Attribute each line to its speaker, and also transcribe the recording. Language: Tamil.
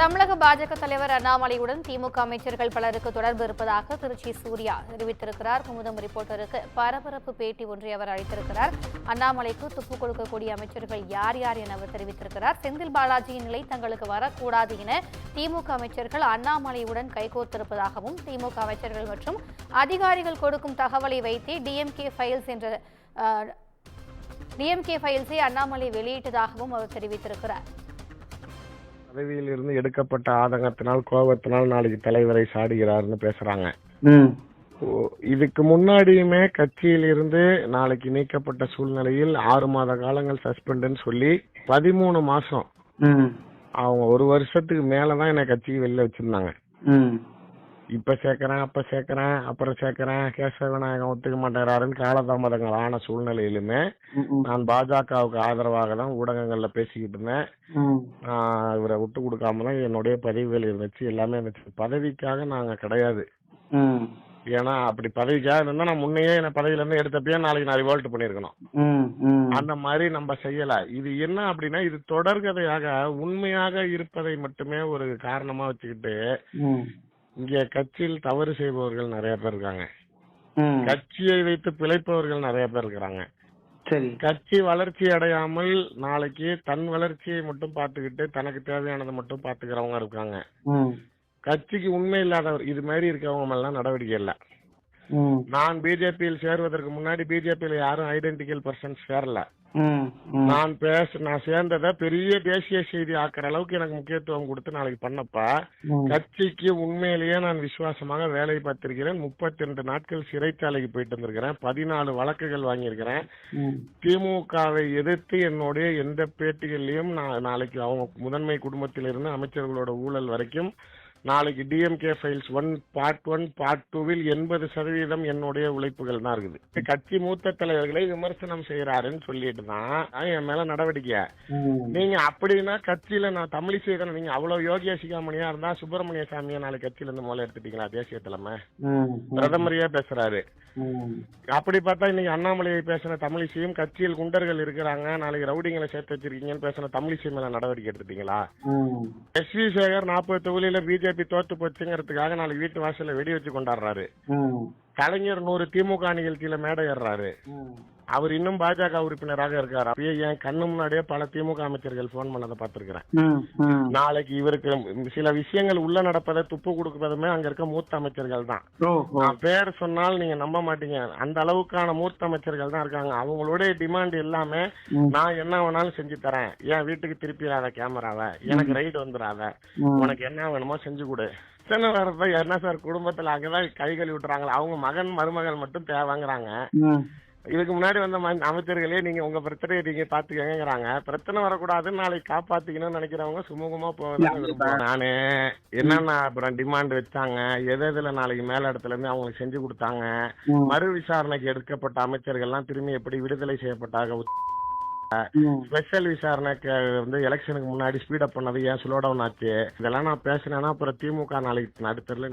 Speaker 1: தமிழக பாஜக தலைவர் அண்ணாமலையுடன் திமுக அமைச்சர்கள் பலருக்கு தொடர்பு இருப்பதாக திருச்சி சூர்யா தெரிவித்திருக்கிறார். குமுதம் ரிப்போர்ட்டருக்கு பரபரப்பு பேட்டி ஒன்றை அவர் அளித்திருக்கிறார். அண்ணாமலைக்கு துப்பு கொடுக்கக்கூடிய அமைச்சர்கள் யார் யார் என அவர் தெரிவித்திருக்கிறார். செந்தில் பாலாஜியின் நிலை தங்களுக்கு வரக்கூடாது என திமுக அமைச்சர்கள் அண்ணாமலையுடன் கைகோர்த்திருப்பதாகவும் திமுக அமைச்சர்கள் மற்றும் அதிகாரிகள் கொடுக்கும் தகவலை வைத்தே டிஎம்கே ஃபைல்ஸ் என்ற டிஎம்கே ஃபைல்ஸை அண்ணாமலை வெளியிட்டதாகவும் அவர் தெரிவித்திருக்கிறார்.
Speaker 2: பதவியில் இருந்து எடுக்கப்பட்ட ஆதங்கத்தினால் கோபத்தினால் நாளைக்கு தலைவரை சாடுகிறார்னு பேசுறாங்க. இதுக்கு முன்னாடியுமே கட்சியில் இருந்து நாளைக்கு நீக்கப்பட்ட சூழ்நிலையில் ஆறு மாத காலங்கள் சஸ்பெண்டுன்னு சொல்லி பதிமூணு மாசம் அவங்க ஒரு வருஷத்துக்கு மேலதான் என்னை கட்சிக்கு வெளில வச்சிருந்தாங்க. இப்ப சேர்க்கறேன் அப்ப சேர்க்கறேன் அப்புறம் சேர்க்கறேன் கேசவ விநாயகம் ஒத்துக்க மாட்டேறாருன்னு காலதாமதங்கள் ஆன சூழ்நிலையிலுமே நான் பாஜகவுக்கு ஆதரவாக தான் ஊடகங்கள்ல பேசிக்கிட்டு இருந்தேன். இவரை விட்டு கொடுக்காம தான் என்னுடைய பதவிகள் இருந்துச்சு. எல்லாமே இருந்துச்சு. பதவிக்காக நாங்க கிடையாது. ஏன்னா அப்படி பதவிக்காக இருந்தா நான் முன்னையே என்ன பதவியில இருந்து எடுத்தப்பயே நாளைக்கு நான் ரிவோல்ட் பண்ணிருக்கணும். அந்த மாதிரி நம்ம செய்யல. இது என்ன அப்படின்னா இது தொடர்கதையாக உண்மையாக இருப்பதை மட்டுமே ஒரு காரணமா வச்சுக்கிட்டு இங்க கட்சியில் தவறு செய்பவர்கள் நிறைய பேர் இருக்காங்க. கட்சியை வைத்து பிழைப்பவர்கள் நிறைய பேர் இருக்கிறாங்க.
Speaker 3: சரி.
Speaker 2: கட்சி வளர்ச்சி அடையாமல் நாளைக்கு தன் வளர்ச்சியை மட்டும் பார்த்துக்கிட்டு தனக்கு தேவையானதை மட்டும் பார்த்துக்கிறவங்க இருக்காங்க. கட்சிக்கு உண்மை இல்லாதவர் இது மாதிரி இருக்கவங்க மேலாம் நடவடிக்கை இல்லை. நான் பிஜேபியில் சேருவதற்கு முன்னாடி பிஜேபியில் யாரும் ஐடென்டிக்கல் பர்சன்ஸ் சேரல. நான் பேச நான் சேர்ந்ததை பெரிய தேசிய செய்தி ஆக்குற அளவுக்கு எனக்கு முக்கியத்துவம் கொடுத்து நாளைக்கு பண்ணப்ப கட்சிக்கு உண்மையிலேயே நான் விசுவாசமாக வேலை பார்த்திருக்கிறேன். முப்பத்தி ரெண்டு நாட்கள் சிறைச்சாலைக்கு போயிட்டு வந்திருக்கிறேன். பதினாலு வழக்குகள் வாங்கியிருக்கிறேன். திமுகவை எதிர்த்து என்னுடைய எந்த பேட்டிகள்லயும் நான் நாளைக்கு அவங்க முதன்மை குடும்பத்திலிருந்து அமைச்சர்களோட ஊழல் வரைக்கும் நாளைக்கு DMK files one part one part டூவில் எண்பது சதவீதம் என்னுடைய உழைப்புகள் தான் இருக்குது. கட்சி மூத்த தலைவர்களை விமர்சனம் செய்யறாருன்னு சொல்லிட்டு தான் என் மேல நடவடிக்கை. நீங்க அப்படின்னா கட்சியில நான் தமிழிசை தானே நீங்க அவ்வளவு யோகியா சிகாமணியா இருந்தா சுப்பிரமணிய சாமியை நாளைக்கு கட்சியில இருந்து முதல்ல எடுத்துட்டீங்களா? தேசிய தலைமை. பிரதமரையே பேசுறாரு. அப்படி பார்த்தா இன்னைக்கு அண்ணாமலையை பேசின தமிழிசையும் கட்சியில் குண்டர்கள் இருக்கிறாங்க நாளைக்கு ரவுடிங்களை சேர்த்து வச்சிருக்கீங்கன்னு பேசின தமிழிசை மேல நடவடிக்கை எடுத்துட்டீங்களா. எஸ் வி சேகர் நாற்பது தொகுதியில பிஜேபி தோத்து போச்சுங்கிறதுக்காக நாளைக்கு வீட்டு வாசல்ல வெடி வச்சு கொண்டாடுறாரு. கலைஞர் நூறு திமுக நிகழ்ச்சியில மேடை ஏறுறாரு. அவர் இன்னும் பாஜக உறுப்பினராக இருக்காரு. அப்பயே என் கண்ணு முன்னாடியே பல திமுக அமைச்சர்கள் போன் பண்ணதை பார்த்திருக்கிறேன். நாளைக்கு இவருக்கு சில விஷயங்கள் உள்ள நடப்பதை துப்பு கொடுப்பதுமே அங்க இருக்க மூத்த அமைச்சர்கள் தான். நான் பேர் சொன்னால் நீங்க நம்ப மாட்டீங்க. அந்த அளவுக்கான மூத்த அமைச்சர்கள் தான் இருக்காங்க. அவங்களுடைய டிமாண்ட் எல்லாமே. நான் என்ன வேணாலும் செஞ்சு தரேன். என் வீட்டுக்கு திருப்பிடாத கேமராவை. எனக்கு ரைடு வந்துடாத. உனக்கு என்ன வேணுமோ செஞ்சு கொடு. சின்ன நேரத்தை என்ன சார் குடும்பத்துல அங்கதான் கை கழுவி விட்டுறாங்களா. அவங்க மகன் மருமகள் மட்டும் தேவைங்கிறாங்க. இதுக்கு முன்னாடி வந்த அமைச்சர்களே நீங்க உங்க பிரச்சனையை நீங்க பாத்துக்கங்கிறாங்க பிரச்சனை வரக்கூடாதுன்னு நாளைக்கு காப்பாத்திக்கணும்னு நினைக்கிறவங்க சுமூகமா விரும்புவாங்க நானு என்னென்ன அப்புறம் டிமாண்ட் வச்சாங்க எது எதுல நாளைக்கு மேல இடத்துல இருந்து அவங்களுக்கு செஞ்சு கொடுத்தாங்க. மறு விசாரணைக்கு எடுக்கப்பட்ட அமைச்சர்கள்லாம் திரும்பி எப்படி விடுதலை செய்யப்பட்டாங்க. ஸ்பெஷல் விசாரணைக்கு வந்து எலெக்ஷனுக்கு முன்னாடி ஸ்பீட் அப் பண்ணது ஏன் ஸ்லோ டவுன் ஆச்சு? இதெல்லாம் நான் பேசினேன்னா அப்புறம் திமுக நாளைக்கு நடுத்தரில்